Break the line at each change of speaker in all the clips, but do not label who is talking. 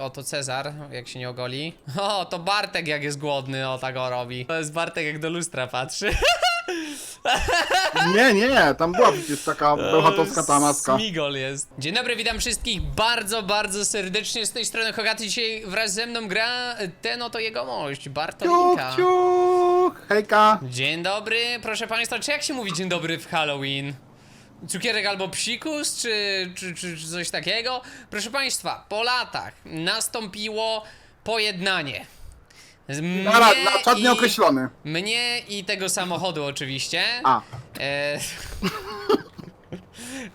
O, to Cezar, jak się nie ogoli. O, to Bartek jak jest głodny, o tak o robi. To jest Bartek jak do lustra patrzy.
Nie, nie, tam była przecież taka bełchatowska ta maska.
Smigol jest. Dzień dobry, witam wszystkich bardzo, bardzo serdecznie. Z tej strony Hogaty dzisiaj wraz ze mną gra ten oto jegomość,
Ciuch,
Bartolinka.
ciuch, hejka.
Dzień dobry, proszę państwa, czy jak się mówi dzień dobry w Halloween? Cukierek albo psikus, czy, czy, czy, czy coś takiego? Proszę państwa, po latach nastąpiło pojednanie. Z
Na,
mnie
na czad
i-
nieokreślony.
Mnie i tego samochodu oczywiście.
A,
E...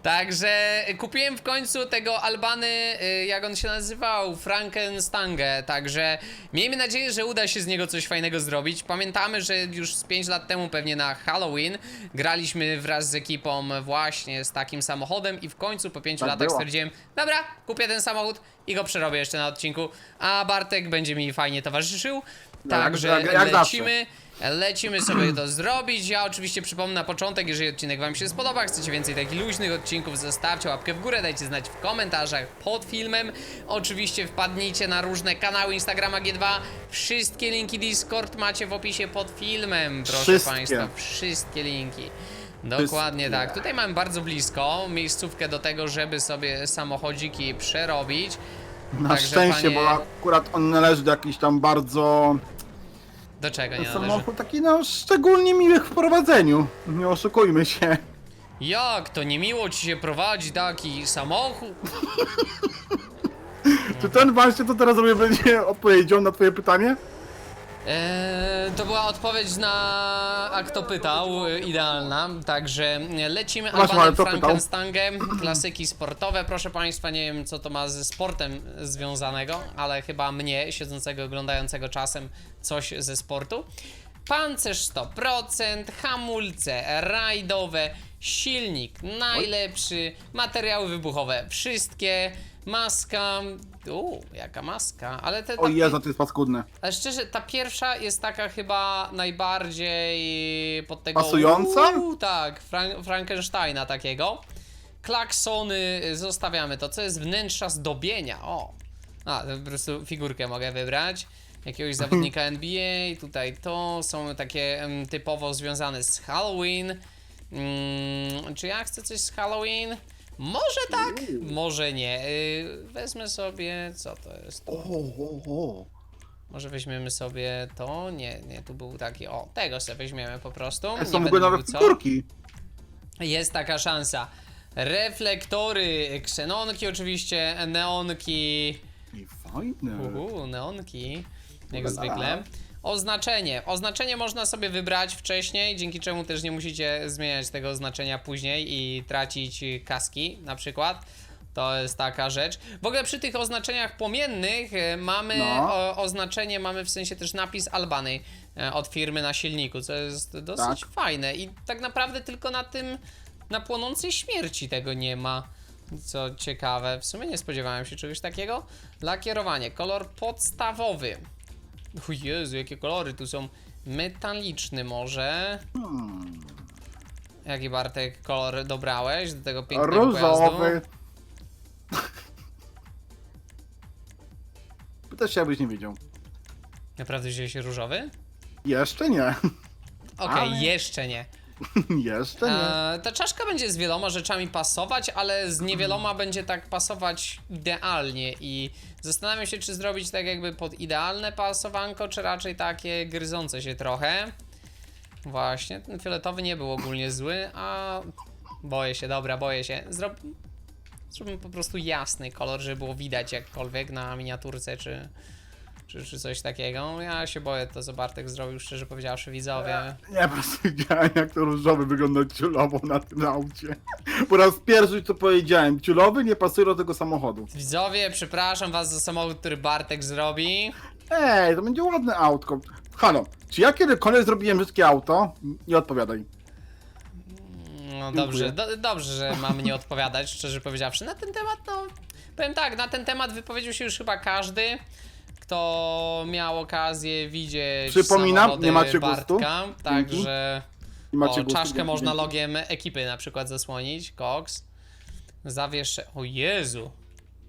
Także kupiłem w końcu tego Albany, y, jak on się nazywał, Frankenstangę, także miejmy nadzieję, że uda się z niego coś fajnego zrobić. Pamiętamy, że już z 5 lat temu pewnie na Halloween graliśmy wraz z ekipą właśnie z takim samochodem i w końcu po 5
Tak
latach
było.
stwierdziłem, dobra, kupię ten samochód i go przerobię jeszcze na odcinku, a Bartek będzie mi fajnie towarzyszył. Także
jak- jak zawsze.
Lecimy. Sobie to zrobić. Ja oczywiście przypomnę na początek, jeżeli odcinek Wam się spodoba, chcecie więcej takich luźnych odcinków, zostawcie łapkę w górę, dajcie znać w komentarzach pod filmem. Oczywiście wpadnijcie na różne kanały Instagrama G2. Wszystkie linki Discord macie w opisie pod filmem, proszę
Wszystkie.
Państwa. Wszystkie linki. Dokładnie
Wszystkie.
tak. Tutaj mamy bardzo blisko miejscówkę do tego, żeby sobie samochodziki przerobić.
na
Także,
szczęście,
panie-
bo akurat on należy do jakichś tam bardzo...
Do czego nie należy?
Samochód taki no szczególnie miłych w prowadzeniu. Nie oszukujmy się.
Jak to niemiło ci się prowadzi taki samochód?
Czy ten właśnie to teraz będzie odpowiedzią na twoje pytanie?
Eee, to była odpowiedź na a kto pytał, e, idealna. Także lecimy Albanem
ale kto pytał?
Frankenstangę, klasyki sportowe. Proszę Państwa, nie wiem co to ma ze sportem związanego, ale chyba mnie, siedzącego, oglądającego czasem coś ze sportu. Pancerz 100%, hamulce rajdowe, silnik najlepszy, materiały wybuchowe wszystkie, maska. Uuu, jaka maska, ale te
O Jezu, to jest paskudne.
ale szczerze, ta pierwsza jest taka chyba najbardziej pod tego.
Pasująca?
Uuu, tak, Fran Frankensteina takiego. Klaksony y, zostawiamy to, co jest wnętrza zdobienia. O! A, to po prostu figurkę mogę wybrać. Jakiegoś zawodnika NBA, tutaj to są takie typowo związane z Halloween. Mm, czy ja chcę coś z Halloween? Może tak, może nie. Y, wezmę sobie, co to jest?
O, o, o.
Może weźmiemy sobie to? Nie, nie, tu był taki. O, tego sobie weźmiemy po prostu.
Są
nie
w ogóle
będę
nowe
mówił co.
figurki.
Jest taka szansa. Reflektory, ksenonki oczywiście, neonki.
I fajne.
Uhu, neonki. Jak zwykle. Oznaczenie. Oznaczenie można sobie wybrać wcześniej, dzięki czemu też nie musicie zmieniać tego oznaczenia później i tracić kaski na przykład. To jest taka rzecz. W ogóle przy tych oznaczeniach płomiennych e, mamy
No.
o, oznaczenie, mamy w sensie też napis Albany e, od firmy na silniku, co jest dosyć
Tak.
fajne i tak naprawdę tylko na tym, na płonącej śmierci tego nie ma. Co ciekawe, w sumie nie spodziewałem się czegoś takiego. Lakierowanie, kolor podstawowy. O Jezu, jakie kolory tu są. Metaliczny może. Jaki Bartek kolor dobrałeś do tego pięknego pojazdu?
Różowy. Pytasz się, jakbyś nie wiedział.
Naprawdę wziąłeś różowy?
Jeszcze nie.
Okej,
Ale-
jeszcze nie.
Jeszcze nie.
E, ta czaszka będzie z wieloma rzeczami pasować, ale z niewieloma będzie tak pasować idealnie i zastanawiam się, czy zrobić tak jakby pod idealne pasowanko, czy raczej takie gryzące się trochę. Właśnie, ten fioletowy nie był ogólnie zły, a boję się, dobra, boję się. Zrob... Zróbmy po prostu jasny kolor, żeby było widać jakkolwiek na miniaturce, czy, czy, czy coś takiego. Ja się boję to, co Bartek zrobił, szczerze powiedziawszy, widzowie.
Nie, po prostu widziałem jak to różowy wygląda ciulowo na tym aucie. Po raz pierwszy co powiedziałem, ciulowy nie pasuje do tego samochodu.
Widzowie, przepraszam was za samochód, który Bartek zrobi.
Ej, to będzie ładne autko. Halo, czy ja kiedykolwiek zrobiłem brzydkie auto? Nie odpowiadaj.
No dobrze, do, dobrze, że mam nie odpowiadać, szczerze powiedziawszy. Na ten temat, no, powiem tak, na ten temat wypowiedział się już chyba każdy, kto miał okazję widzieć
Przypominam,
samochody
nie macie gustu.
Bartka, także
I macie
o,
gustu,
czaszkę
dzięki,
można
dzięki.
logiem ekipy na przykład zasłonić, Cox. Zawieszę, o Jezu,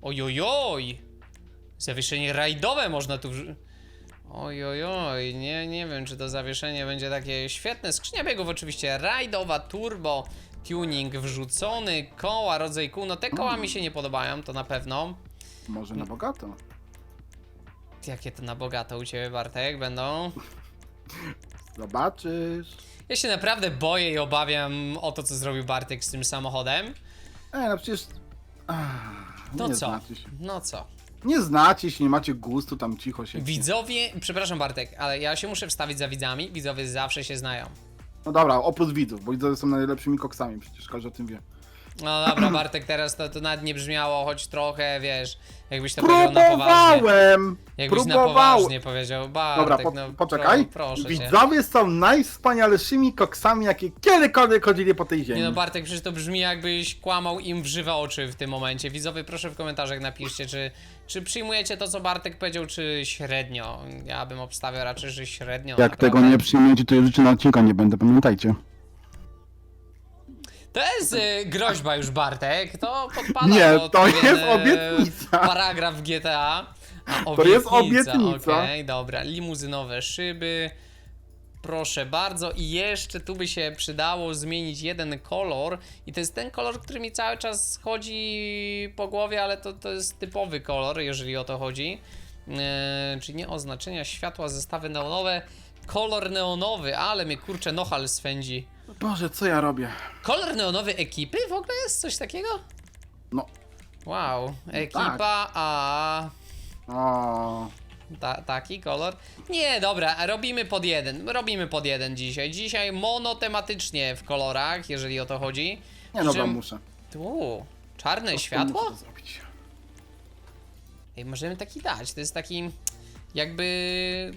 ojojoj, Zawieszenie rajdowe można tu wrzu- Oj, oj, oj, nie, nie wiem, czy to zawieszenie będzie takie świetne. Skrzynia biegów oczywiście rajdowa, turbo, tuning wrzucony, koła, rodzaj kół. No te koła mi się nie podobają, to na pewno.
Może na bogato.
Jakie to na bogato u ciebie, Bartek, będą?
Zobaczysz.
Ja się naprawdę boję i obawiam o to, co zrobił Bartek z tym samochodem.
E, no przecież... Ach,
To
nie
co?
Znacie się.
No co?
Nie znacie się, nie macie gustu, tam cicho się.
Widzowie, przepraszam Bartek, ale ja się muszę wstawić za widzami. Widzowie zawsze się znają.
No dobra, oprócz widzów, bo widzowie są najlepszymi koksami, przecież każdy o tym wie.
No dobra, Bartek, teraz to, to nawet nie brzmiało, choć trochę, wiesz, jakbyś to powiedział na poważnie.
Próbowałem!
Jakbyś na
Próbowałem!
poważnie powiedział, Bartek,
Dobra, po,
no
poczekaj.
Pro, proszę cię.
Widzowie są najwspanialszymi koksami, jakie kiedykolwiek chodzili po tej ziemi.
Nie no Bartek, przecież to brzmi jakbyś kłamał im w żywe oczy w tym momencie. Widzowie, proszę w komentarzach napiszcie, czy, czy przyjmujecie to, co Bartek powiedział, czy średnio. Ja bym obstawiał raczej, że średnio.
Jak
naprawdę.
tego nie przyjmiecie, to ja życzę na odcinka nie będę, pamiętajcie.
To jest y, groźba już, Bartek. To podpada
Nie,
pod
to
pewien,
jest
e,
obietnica.
Paragraf w GTA. A,
To jest obietnica.
Okej, dobra. Limuzynowe szyby. Proszę bardzo. I jeszcze tu by się przydało zmienić jeden kolor. I to jest ten kolor, który mi cały czas chodzi po głowie, ale to, to jest typowy kolor, jeżeli o to chodzi. Eee, czyli nie oznaczenia światła, zestawy neonowe. Kolor neonowy, ale mnie kurczę nohal swędzi.
Boże, co ja robię?
Kolor neonowy ekipy? W ogóle jest coś takiego?
No.
Wow, ekipa,
tak.
a
O,
ta, taki kolor? Nie, dobra, robimy pod jeden. Robimy pod jeden dzisiaj. Dzisiaj monotematycznie w kolorach, jeżeli o to chodzi.
nie dobra,
czym-
muszę.
Tu, czarne światło?
to zrobić.
Ej, możemy taki dać. To jest taki jakby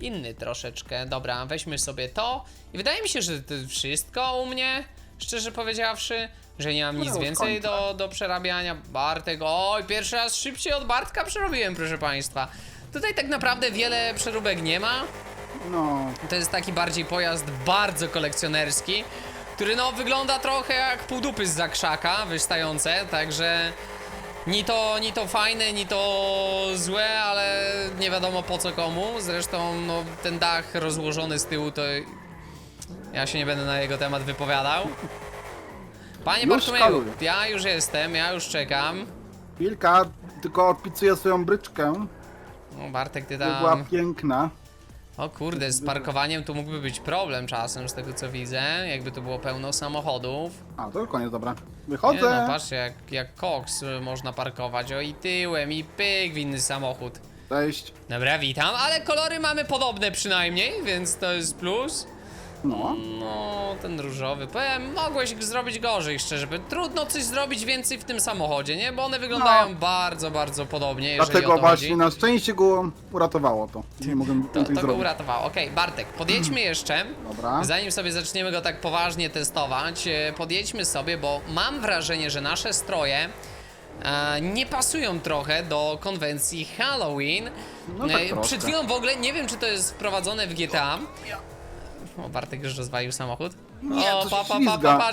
inny troszeczkę. Dobra, weźmy sobie to. I wydaje mi się, że to wszystko u mnie, szczerze powiedziawszy, że nie mam
No,
nic
już
więcej do, do przerabiania. Bartek, oj, pierwszy raz szybciej od Bartka przerobiłem, proszę państwa. Tutaj tak naprawdę wiele przeróbek nie ma.
No,
To jest taki bardziej pojazd bardzo kolekcjonerski, który no wygląda trochę jak pół dupy z zakrzaka wystające, także ni to, ni to fajne, ni to złe, ale nie wiadomo po co komu. Zresztą no, ten dach rozłożony z tyłu to ja się nie będę na jego temat wypowiadał. Panie
Już
Bartłomieju,
skaluję.
ja już jestem, ja już czekam.
chwilka, tylko odpicuję swoją bryczkę,
No, Bartek, ty
by była
tam...
piękna.
O kurde, z parkowaniem tu mógłby być problem czasem, z tego co widzę, jakby tu było pełno samochodów.
A, to koniec, dobra.
Nie
Wychodzę.
no, patrzcie jak, jak koks y, można parkować, o i tyłem, i pyk w inny samochód.
Cześć.
Dobra, witam, ale kolory mamy podobne przynajmniej, więc to jest plus.
No.
No, ten różowy, powiem, mogłeś zrobić gorzej, szczerze, trudno coś zrobić więcej w tym samochodzie, nie? Bo one wyglądają bardzo, bardzo podobnie, jeżeli o
Dlatego
to
właśnie
chodzi.
na szczęście go uratowało to. Nie mogłem
To,
więcej
to go
zrobić.
uratowało. Okej, Bartek, podjedźmy jeszcze.
Dobra.
Zanim sobie zaczniemy go tak poważnie testować, e, podjedźmy sobie, bo mam wrażenie, że nasze stroje e, nie pasują trochę do konwencji Halloween.
No tak
E,
troszkę.
Przed chwilą w ogóle nie wiem, czy to jest wprowadzone w GTA. O, Bartek już rozwalił samochód.
Nie,
o,
to się
pa, pa, pa,
ślizga.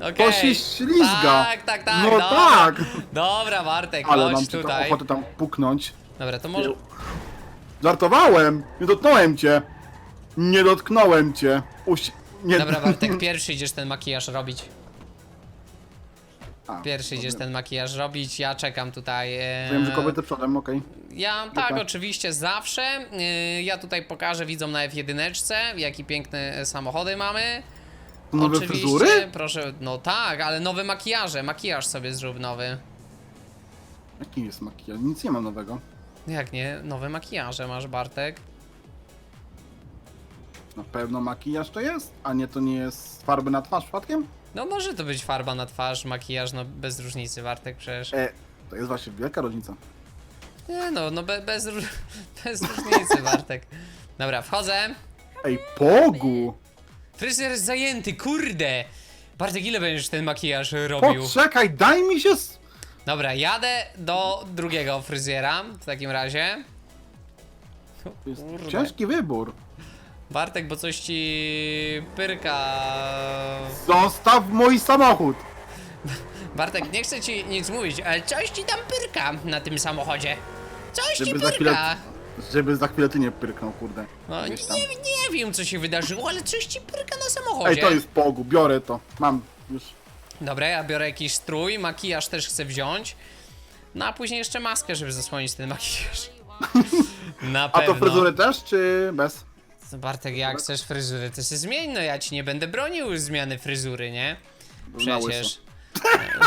Okej.
To się ślizga.
Tak, tak, tak.
No
dobra.
tak.
Dobra, Bartek,
Ale
chodź
mam tylko
tutaj.
ochotę tam puknąć.
Dobra, to może...
Żartowałem! Nie dotknąłem cię! Nie dotknąłem cię! Uś... Nie...
Dobra, Bartek, pierwszy idziesz ten makijaż robić.
A,
Pierwszy idziesz ten makijaż robić, ja czekam tutaj. e,
Wiem, że kobiety przodem, okej.
Ja tak,
Dobra.
oczywiście zawsze. e, Ja tutaj pokażę widzom na F1, jakie piękne samochody mamy.
Nowe
oczywiście,
fryzury?
proszę, no tak, ale nowe makijaże, makijaż sobie zrób nowy.
Jaki jest makijaż? Nic nie mam nowego.
Jak nie? Nowe makijaże masz, Bartek.
Na pewno makijaż to jest? A nie, to nie jest farby na twarz przypadkiem?
No może to być farba na twarz, makijaż, no bez różnicy, Bartek przecież.
E, to jest właśnie wielka różnica.
Nie no, no be, bez, róż- bez różnicy, Bartek. Dobra, wchodzę.
Ej, Pogu!
Fryzjer jest zajęty, kurde! Bartek, ile będziesz ten makijaż robił?
Poczekaj, daj mi się... s-
Dobra, jadę do drugiego fryzjera w takim razie.
To jest ciężki wybór.
Bartek, bo coś ci pyrka.
Zostaw mój samochód!
Bartek, nie chcę ci nic mówić, ale coś ci tam pyrka na tym samochodzie. Coś ci
Żeby za
pyrka.
chwilę, żeby za chwilę ty nie pyrknął, kurde.
No, nie,
Gdzieś tam.
nie wiem, co się wydarzyło, ale coś ci pyrka na samochodzie.
Ej, to jest pogu, biorę to. Mam już.
Dobra, ja biorę jakiś strój, makijaż też chcę wziąć. No a później jeszcze maskę, żeby zasłonić ten makijaż. Na
A
pewno.
to fryzurę też, czy bez?
No, Bartek, jak chcesz fryzurę, to się zmień, no ja ci nie będę bronił zmiany fryzury, nie?
Na
Przecież.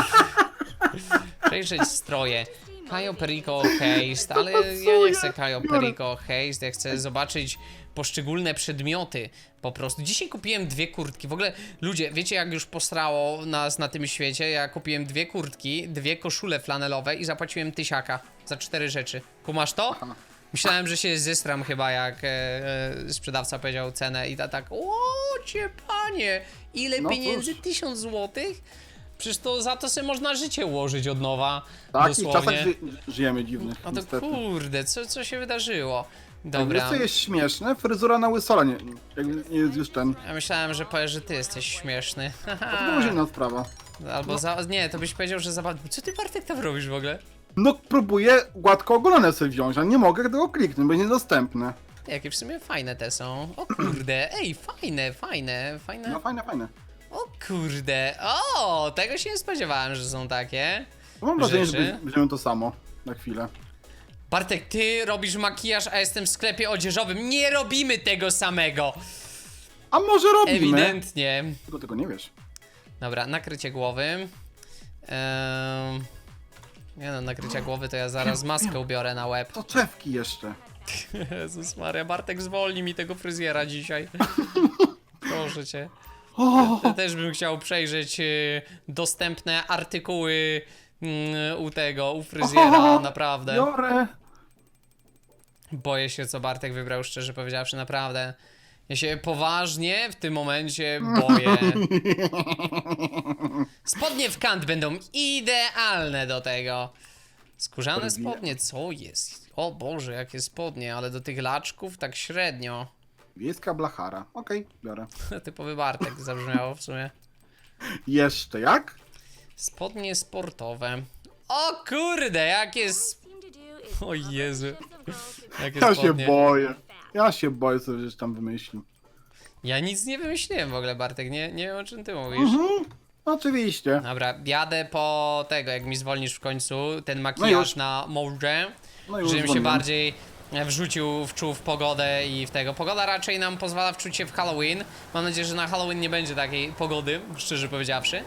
Przejrzeć stroje. Kajo Perico Haste, ale ja nie chcę Kajo Perico Haste, ja chcę zobaczyć poszczególne przedmioty. Po prostu. Dzisiaj kupiłem dwie kurtki. W ogóle, ludzie, wiecie jak już posrało nas na tym świecie? Ja kupiłem dwie kurtki, dwie koszule flanelowe i zapłaciłem tysiaka za cztery rzeczy. Kumasz to? Myślałem, że się zestram chyba, jak e, e, sprzedawca powiedział cenę i ta tak, o cię panie, ile
No
pieniędzy?
cóż.
Tysiąc złotych? Przecież to za to sobie można życie ułożyć od nowa,
Tak, i
dosłownie.
czasach ży żyjemy dziwnych,
A to
niestety.
kurde, co, co się wydarzyło?
Wiesz
Dobra,
co jest śmieszne? Fryzura na łysola nie, jakby nie jest już ten.
ja myślałem, że powiesz, że ty jesteś śmieszny.
To już inna sprawa.
Albo za... Nie, to byś powiedział, że zabawny. Co ty Bartek tam robisz w ogóle?
No próbuję gładko ogolone sobie wziąć, a nie mogę tego kliknąć, bo jest niedostępne.
Jakie w sumie fajne te są. O kurde, ej, fajne, fajne, fajne.
No fajne, fajne.
O kurde, o, tego się nie spodziewałem, że są takie.
No, Mam wrażenie, że
Rzeczy?
weźmiemy to samo na chwilę.
Bartek, ty robisz makijaż, a jestem w sklepie odzieżowym. Nie robimy tego samego.
A może robimy?
Ewidentnie.
Tylko tego nie wiesz.
Dobra, nakrycie głowy. Ehm... Nie no, nakrycia głowy to ja zaraz maskę ubiorę na łeb.
To czewki jeszcze.
Jezus Maria, Bartek zwolni mi tego fryzjera dzisiaj. Proszę cię.
O,
Ja też bym chciał przejrzeć y, dostępne artykuły mm, u tego, u fryzjera, naprawdę.
biorę.
Boję się, co Bartek wybrał, szczerze powiedziawszy, naprawdę. Ja się poważnie w tym momencie boję. Spodnie w kant będą idealne do tego. Skórzane spodnie, co jest? O Boże, jakie spodnie, ale do tych laczków tak średnio.
Wiejska blachara. Okej, biorę.
Typowy Bartek zabrzmiało w sumie.
Jeszcze jak?
Spodnie sportowe. O kurde, jakie sp... O Jezu. Jakie
Ja się
spodnie.
boję. Ja się boję, co żeś tam wymyślił.
Ja nic nie wymyśliłem w ogóle, Bartek, nie, nie wiem o czym ty mówisz.
Mhm, oczywiście.
Dobra, jadę po tego, jak mi zwolnisz w końcu ten
No
makijaż
już.
na morze,
No i już
żebym się
dzwonię.
bardziej wrzucił, wczuł w pogodę i w tego. Pogoda raczej nam pozwala wczuć się w Halloween. Mam nadzieję, że na Halloween nie będzie takiej pogody, szczerze powiedziawszy.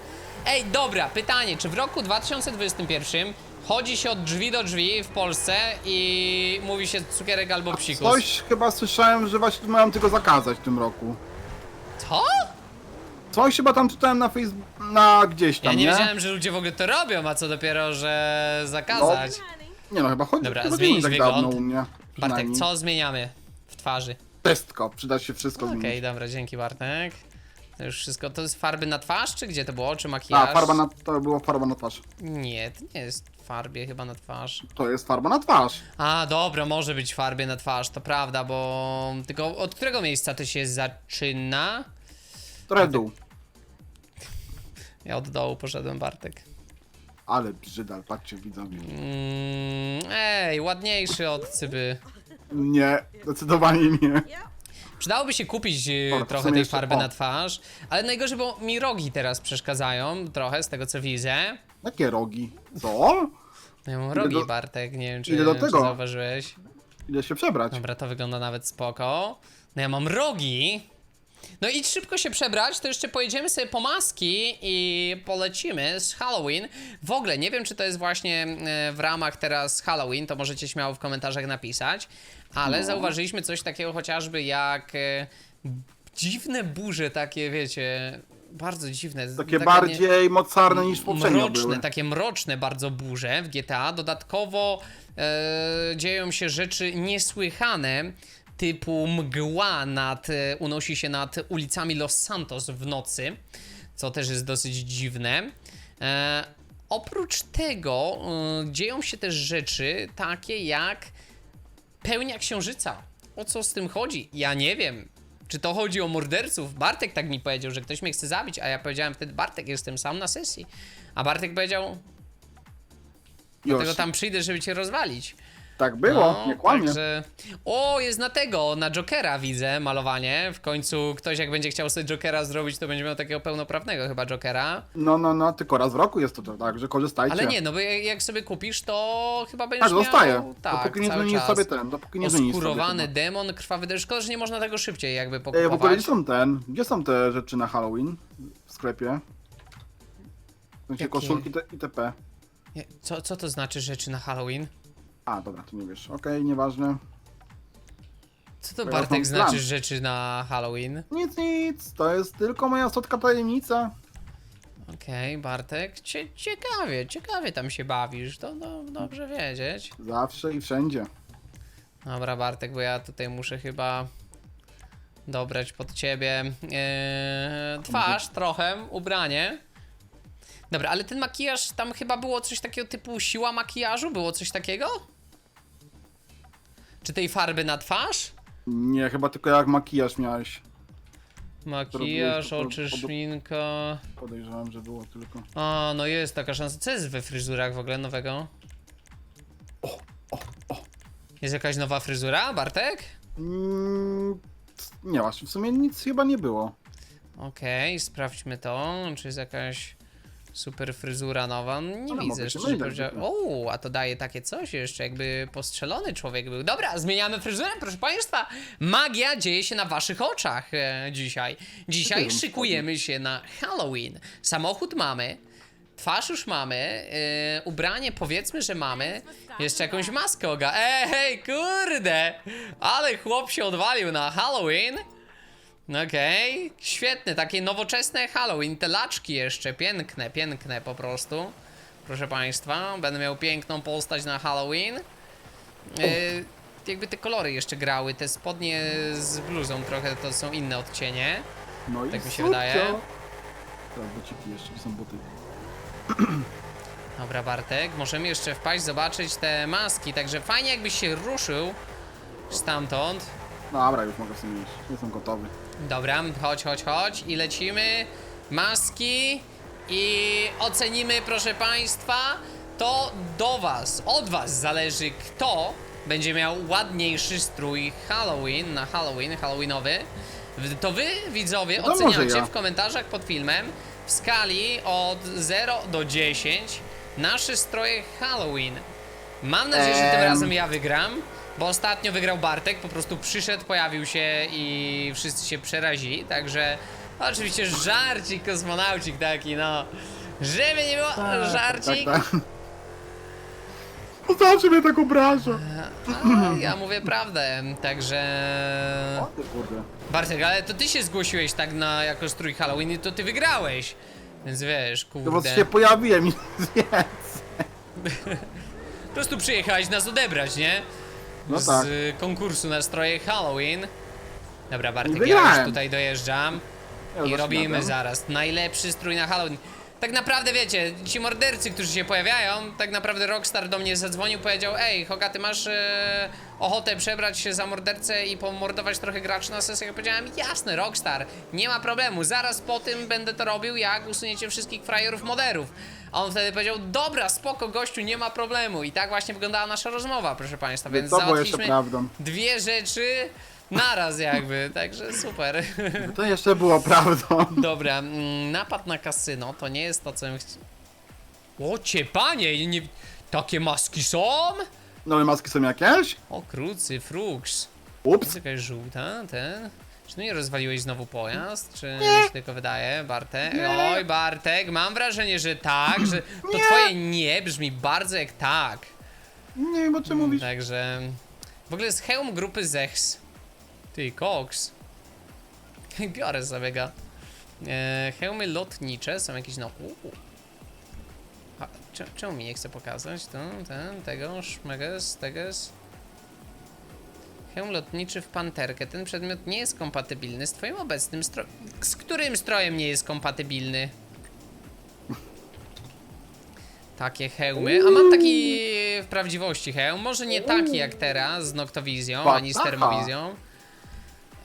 Ej, dobra, pytanie, czy w roku 2021 chodzi się od drzwi do drzwi w Polsce i mówi się cukierek albo psikus?
Coś chyba słyszałem, że właśnie mają tylko zakazać w tym roku.
Co?
Coś chyba tam czytałem na Facebook, na gdzieś
Ja
tam,
nie
nie?
wiedziałem, że ludzie w ogóle to robią, a co dopiero, że zakazać.
Nie no, chyba chodzi
Dobra,
chyba
zmienić
nie tak
wygląd.
dawno u mnie.
Bartek,
przynajmniej.
co zmieniamy w twarzy?
Testko, przyda się wszystko
Okej,
zmienić.
dobra, dzięki Bartek. To już wszystko. To jest farby na twarz, czy gdzie to było? Czy makijaż?
A, farba na, to była farba na twarz.
Nie, to nie jest farbie chyba na twarz.
To jest farba na twarz.
A, dobra, może być farbie na twarz, to prawda, bo... Tylko od którego miejsca to się zaczyna?
Trochę dół.
Ja od dołu poszedłem, Bartek.
Ale brzydal, patrzcie widzowie.
Mm, ej, ładniejszy od cyby.
Nie, zdecydowanie nie.
Przydałoby się kupić
Dobra, to
trochę tej
jeszcze-
farby
o.
na twarz, ale najgorzej, bo mi rogi teraz przeszkadzają trochę z tego co widzę.
Jakie rogi? Co?
Ja mam rogi,
do-
Bartek, nie wiem czy,
idę do
czy
tego.
zauważyłeś.
Idę się przebrać.
Dobra, to wygląda nawet spoko. No ja mam rogi. No i szybko się przebrać, to jeszcze pojedziemy sobie po maski i polecimy z Halloween. W ogóle nie wiem, czy to jest właśnie e, w ramach teraz Halloween, to możecie śmiało w komentarzach napisać, ale
No.
zauważyliśmy coś takiego chociażby jak e, dziwne burze takie, wiecie, bardzo dziwne.
Takie
Taka nie-
bardziej mocarne niż poprzednio
mroczne,
były.
takie mroczne bardzo burze w GTA. Dodatkowo e, dzieją się rzeczy niesłychane, typu mgła nad, e, unosi się nad ulicami Los Santos w nocy, co też jest dosyć dziwne. E, oprócz tego e, dzieją się też rzeczy takie jak pełnia księżyca. O co z tym chodzi? Ja nie wiem. Czy to chodzi o morderców? Bartek tak mi powiedział, że ktoś mnie chce zabić, a ja powiedziałem wtedy, Bartek, jestem sam na sesji. A Bartek powiedział,
Już.
tego tam przyjdę, żeby cię rozwalić.
Tak było, nie kłamie.
No, Także... O, jest na tego, na Jokera widzę malowanie. W końcu ktoś jak będzie chciał sobie Jokera zrobić, to będzie miał takiego pełnoprawnego chyba Jokera.
No, no, no, tylko raz w roku jest to, tak, że korzystajcie.
Ale nie, no bo jak jak sobie kupisz, to chyba będziesz
Tak,
miał...
zostaje.
Tak,
dopóki nie
cały
zmienisz
czas.
sobie ten, dopóki nie zmienisz sobie
Oskurowany demon, krwawy deszcz. Szkoda, że nie można tego szybciej jakby
E, w
pokupować.
ogóle gdzie są ten, gdzie są te rzeczy na Halloween w sklepie? W sensie
Jakie?
koszulki te, itp.
Nie, Co, co to znaczy rzeczy na Halloween?
A, dobra, ty nie wiesz. Okej, nieważne.
Co to
ja
Bartek
mam
znaczy
plan.
rzeczy na Halloween?
Nic, nic, to jest tylko moja słodka tajemnica.
Okej, Bartek, Cie, ciekawie, ciekawie tam się bawisz, to no, dobrze wiedzieć.
Zawsze i wszędzie.
Dobra, Bartek, bo ja tutaj muszę chyba dobrać pod ciebie eee, twarz trochę, ubranie. Dobra, ale ten makijaż, tam chyba było coś takiego typu siła makijażu? Było coś takiego? Czy tej farby na twarz?
Nie, chyba tylko jak makijaż miałeś.
Makijaż,
to-
oczy,
to-
szminka...
Podejrzewam, że było tylko.
A, no jest taka szansa. Co jest we fryzurach w ogóle nowego?
O, o, o.
Jest jakaś nowa fryzura, Bartek?
Mm, nie masz, w sumie nic chyba nie było.
Okej, sprawdźmy to. Czy jest jakaś super fryzura nowa? Nie
Ale
widzę,
mogę się
szczerze
mylić,
powiedziawszy.
zwykle.
O, a to daje takie coś jeszcze, jakby postrzelony człowiek był. Dobra, zmieniamy fryzurę, proszę państwa. Magia dzieje się na waszych oczach e, dzisiaj. Dzisiaj
Jakiego
szykujemy się na Halloween. Samochód mamy. Twarz już mamy, e, ubranie powiedzmy, że mamy, jeszcze jakąś maskę oga. Ej, hej, kurde! Ale chłop się odwalił na Halloween. Okej, świetne, takie nowoczesne Halloween, te laczki jeszcze, piękne, piękne po prostu. Proszę Państwa, będę miał piękną postać na Halloween. E, jakby te kolory jeszcze grały, te spodnie z bluzą trochę to są inne odcienie.
No i
Tak mi się wydaje.
Teraz buciki jeszcze, są buty.
Dobra Bartek, możemy jeszcze wpaść, zobaczyć te maski, także fajnie jakbyś się ruszył stamtąd.
Dobra, już mogę w sumie iść. Jestem gotowy.
Dobra, chodź, chodź, chodź i lecimy. Maski i ocenimy, proszę Państwa, to do Was, od Was zależy, kto będzie miał ładniejszy strój Halloween na Halloween, Halloweenowy. To Wy, widzowie,
No
oceniacie
ja.
w komentarzach pod filmem w skali od 0 do 10 nasze stroje Halloween. Mam nadzieję, że tym
Em.
razem ja wygram, bo ostatnio wygrał Bartek, po prostu przyszedł, pojawił się i wszyscy się przerazili, także oczywiście żarcik, kosmonaucik taki, no. Żeby nie było, żarcik.
Tak, tak. No zawsze mnie tak obraża.
A, ja mówię prawdę, także...
O ty kurde.
Bartek, ale to ty się zgłosiłeś tak na jako strój Halloween i to ty wygrałeś. Więc wiesz,
No bo
kurde.
się pojawiłem i.
Po prostu przyjechałeś nas odebrać, nie?
No
Z
tak.
konkursu na stroje Halloween. Dobra, Bartek, ja
wygrałem.
już tutaj dojeżdżam.
Ja
I robimy zaraz najlepszy strój na Halloween. Tak naprawdę wiecie, ci mordercy, którzy się pojawiają, tak naprawdę Rockstar do mnie zadzwonił, powiedział Ej, Hoga, ty masz e, ochotę przebrać się za mordercę i pomordować trochę graczy na sesję? Ja powiedziałem, jasne, Rockstar, nie ma problemu, zaraz po tym będę to robił, jak usuniecie wszystkich frajerów moderów. A on wtedy powiedział, dobra, spoko, gościu, nie ma problemu. I tak właśnie wyglądała nasza rozmowa, proszę państwa, więc
To było jeszcze
załatwiliśmy
prawdą.
dwie rzeczy naraz jakby, także super.
To jeszcze było prawdą.
Dobra, mm, napad na kasyno to nie jest to, co bym chciał. O, cie panie, nie... takie maski są?
Nowe maski są jakieś?
O, krucy, fruks.
Ups.
Jest jakaś żółta, ten. Czy nie rozwaliłeś znowu pojazd? Czy mi się tylko wydaje, Bartek? Oj, Bartek, mam wrażenie, że tak, że to twoje nie brzmi bardzo jak tak.
Nie wiem o czym mówisz.
Także. W ogóle jest hełm grupy Zechs. Ty, Cox. Biorę sobie go. E, hełmy lotnicze są jakieś no. Uu. A, cze- czemu mi nie chce pokazać? Tu, ten, tego, szmeges, teges. Hełm lotniczy w panterkę. Ten przedmiot nie jest kompatybilny z twoim obecnym strojem. Z którym strojem nie jest kompatybilny? Takie hełmy. A mam taki w prawdziwości hełm. Może nie taki jak teraz z Noctowizją, ani z termowizją.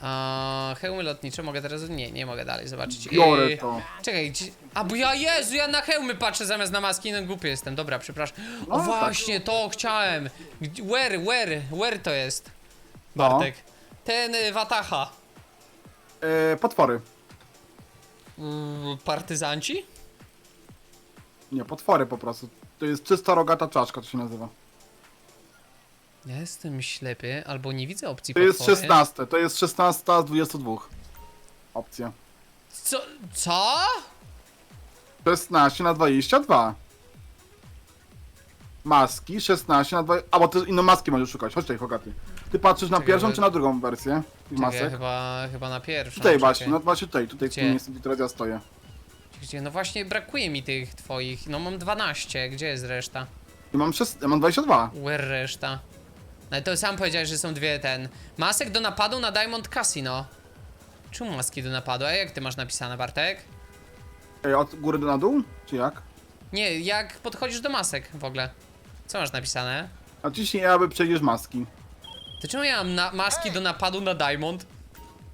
A, hełmy lotnicze mogę teraz. Nie, nie mogę dalej zobaczyć.
Biorę
Yy,
to.
Czekaj, gdzie... A bo ja Jezu, ja na hełmy patrzę zamiast na maski, no głupie jestem. Dobra, przepraszam. O
No, tak.
właśnie, to chciałem. Gdzie- Where, where, where to jest?
No.
Bartek. Ten y, Wataha.
E, potwory.
Mm, Partyzanci?
Nie, potwory po prostu. To jest czysta rogata czaszka, to się nazywa.
Ja jestem ślepy, albo nie widzę opcji
To jest
potwory.
16, to jest 16 z 22. Opcja.
Co? Co?
16 na 22. Maski 16 na 2. A bo ty inne maski możesz szukać. Chodź tutaj, Hogaty. Ty patrzysz na
Czekaj,
pierwszą
ale-
czy na drugą wersję tych
Czekaj,
masek?
chyba, chyba na pierwszą.
Tutaj właśnie, no właśnie tutaj, tutaj w
Gdzie?
tym miejscu, gdzie teraz ja stoję.
Gdzie? No właśnie brakuje mi tych twoich. No mam 12. Gdzie jest reszta?
I mam, 6, ja mam 22.
Where reszta? No to sam powiedziałeś, że są dwie ten. Masek do napadu na Diamond Casino. Czemu maski do napadu? A jak ty masz napisane, Bartek?
Ej, od góry do na dół? Czy jak?
Nie, jak podchodzisz do masek w ogóle? Co masz napisane?
A ciśnij, aby przejdziesz maski.
To czemu ja mam na maski do napadu na Diamond?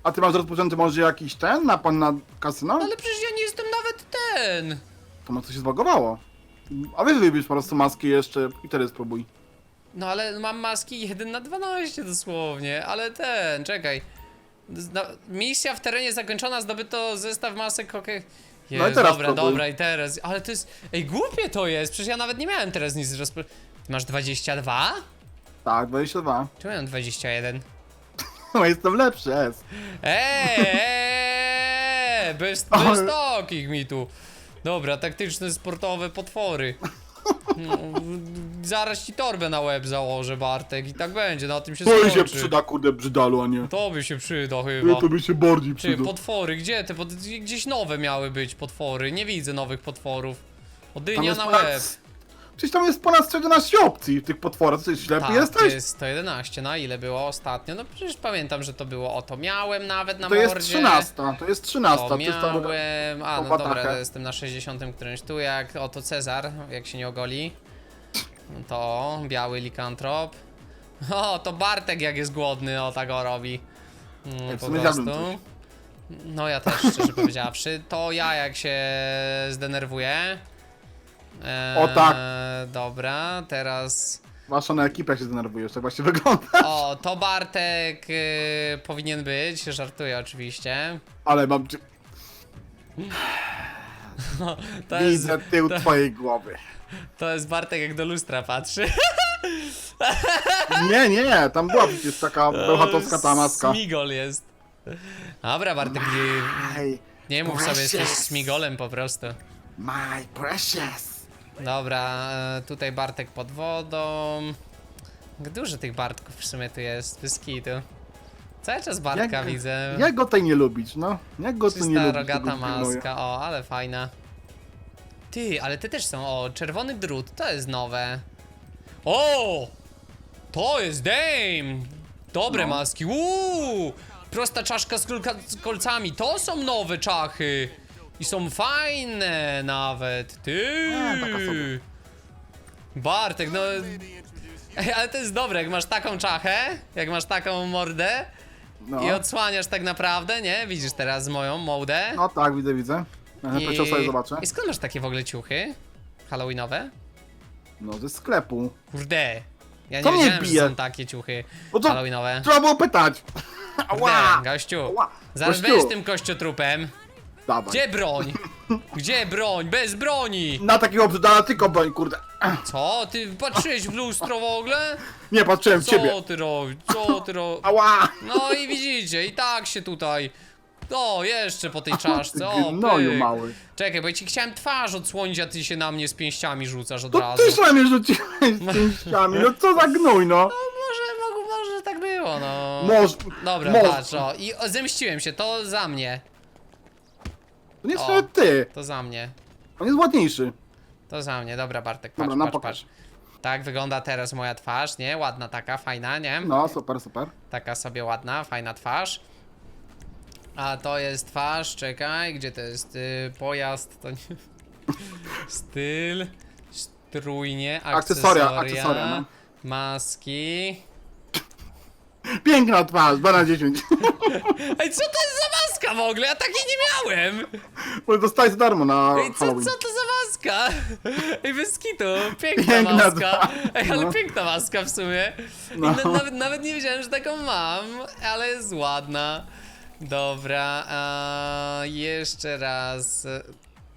A ty masz rozpoczęty może jakiś ten napad na kasyno?
Ale przecież ja nie jestem nawet ten!
To może coś się zbagowało. A wy wybierz po prostu maski jeszcze i teraz spróbuj.
No ale mam maski 1 na 12 dosłownie, ale ten, czekaj. Zna misja w terenie zakończona, zdobyto zestaw masek. Jezu,
No i teraz
dobra, dobra, i teraz. Ale to jest. Ej, głupie to jest! Przecież ja nawet nie miałem teraz nic rozpo... Ty masz 22?
Tak, 22.
Czemu ja mam 21?
No jestem lepszy, jest.
Eee, eee, bez,
Ale-
bez takich mi tu. Dobra, taktyczne sportowe potwory. No, zaraz ci torbę na łeb założę, Bartek, i tak będzie, na tym się
To się
skończy.
przyda, kurde, brzydalu, a nie.
To by się przyda
Nie,
chyba.
to by się bardziej
Czy
przydał.
potwory, gdzie te? Pod... Gdzieś nowe miały być potwory. Nie widzę nowych potworów.
Tam
Odynia
jest
na łeb.
Przecież tam jest ponad 11 opcji tych potworów, ty ślepy
Tak,
jesteś?
to jest 111. Na ile było ostatnio? No przecież pamiętam, że to było. O, to miałem nawet na
To jest
mordzie.
13, to jest 13,
To
to jest
miałem. A, no
po
dobra, to jestem na 60 którymś. Tu jak oto Cezar, jak się nie ogoli. No To biały likantrop. O, to Bartek jak jest głodny, o tak o robi. Mm, po prostu.
zjadłem coś.
No ja też, szczerze powiedziawszy. To ja jak się zdenerwuję. Eee,
O, tak.
Dobra, teraz.
Wasza na ekipę się zdenerwujesz, tak właśnie wygląda.
O, to Bartek y, powinien być. Żartuję oczywiście.
Ale mam... cię-
To jest,
Widzę tył twojej głowy.
to jest Bartek jak do lustra patrzy.
Nie, nie, tam była przecież taka bełchatowska ta maska.
Smigol jest. Dobra, Bartek, nie,
Ej,
nie mów sobie, jesteś
precious.
smigolem po prostu.
my precious.
Dobra, e, tutaj Bartek pod wodą. Dużo tych Bartków w sumie tu jest, bez kitu. Cały czas Bartka
Jak-
widzę.
Jak go tej nie lubić, no? Jak go tu nie lubić?
rogata maska, o, ale fajna. Ty, ale te też są, o, czerwony drut, to jest nowe. O! To jest Dame! Dobre
No.
maski, uuu! Prosta czaszka z, z kolcami, to są nowe czachy! I są fajne nawet, ty!
A, taka sobie.
Bartek, no... Ej, ale to jest dobre, jak masz taką czachę, jak masz taką mordę
No.
i odsłaniasz tak naprawdę, nie? Widzisz teraz moją mołdę.
no tak, widzę, widzę.
I...
I... sobie zobaczę.
I skąd masz takie w ogóle ciuchy? Halloweenowe?
No, ze sklepu.
Kurde. Ja nie
To mnie
wiedziałem, że
bije.
są takie ciuchy
No to
Halloweenowe.
trzeba było pytać.
Kurde,
Ała!
gościu.
Ała!
Zaraz
Gościu.
tym kościotrupem.
Dawaj.
Gdzie broń? Gdzie broń? Bez broni!
Na takiego brzydala tylko broń, kurde.
Co? Ty patrzyłeś w lustro w ogóle?
Nie, patrzyłem w ciebie.
Co ty robisz? Co ty robisz?
Ała!
No i widzicie, i tak się tutaj... O, jeszcze po tej czaszce, o,
Gnoju
pyk.
mały.
Czekaj, bo ja ci chciałem twarz odsłonić, a ty się na mnie z pięściami rzucasz od
To
razu.
ty na mnie rzuciłeś z pięściami, no co za gnój, no.
Może, mogło, może tak było, no.
Może,
Dobra,
może.
patrz, o. I o, zemściłem się, to za mnie.
To nie
O.
jest ty,
To za mnie.
on jest ładniejszy.
To za mnie. Dobra, Bartek, patrz,
Dobra, no
patrz,
pokaż.
patrz. Tak wygląda teraz moja twarz, nie? Ładna taka, fajna, nie?
No, super, super.
Taka sobie ładna, fajna twarz. A to jest twarz, czekaj, gdzie to jest? Y, pojazd, to nie... Styl, strójnie, akcesoria,
Akcesoria, akcesoria, no.
maski.
Piękna twarz, 2 na 10.
Ej, co to jest za maska w ogóle? Ja takiej nie miałem!
Bo dostałeś za darmo na
Ej, co,
Halloween.
co to za maska? Ej, bez kitu, piękna,
Piękna
maska.
twarz,
Ej, ale
no.
piękna maska w sumie. I
No.
na, nawet, nawet nie wiedziałem, że taką mam, ale jest ładna. Dobra, a jeszcze raz.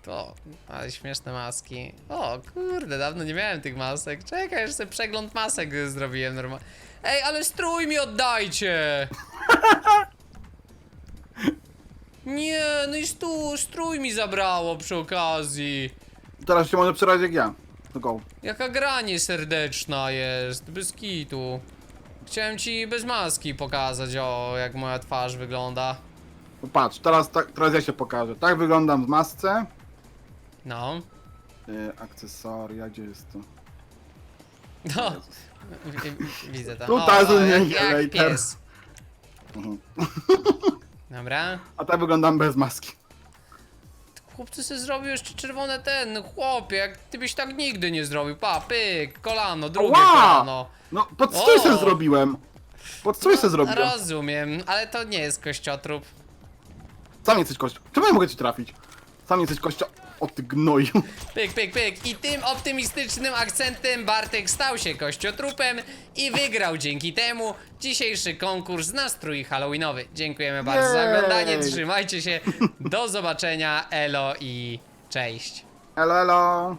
To, ale śmieszne maski. O, kurde, dawno nie miałem tych masek. Czekaj, już sobie przegląd masek zrobiłem normalnie. Ej, ale strój mi oddajcie! Nie, no i stu, strój mi zabrało przy okazji.
Teraz się może przerać jak ja. To go.
Jaka gra nieserdeczna jest, bez kitu. Chciałem ci bez maski pokazać, o, jak moja twarz wygląda.
No Patrz, teraz, tak, teraz ja się pokażę. Tak wyglądam w masce.
No.
Yy, akcesoria, gdzie jest to?
No. Wi- wi- Widzę to.
Tutaj
o, jak,
later.
pies.
Mhm.
Dobra.
A tak wyglądam bez maski.
Chłopcy sobie zrobił jeszcze czerwone ten, no chłopie, jak ty byś tak nigdy nie zrobił. Pa, pyk, kolano, drugie kolano.
No, pod strój se
O!
zrobiłem. Pod strój se zrobiłem.
Rozumiem, ale to nie jest kościotrup.
Sam jesteś kościo. Czemu ja mogę ci trafić? Sam jesteś kościo. O ty gnoju.
Pyk, pyk, pyk. I tym optymistycznym akcentem Bartek stał się kościotrupem i wygrał dzięki temu dzisiejszy konkurs na strój halloweenowy. Dziękujemy bardzo za
Jej!
oglądanie, trzymajcie się, do zobaczenia, elo i cześć.
Elo, elo.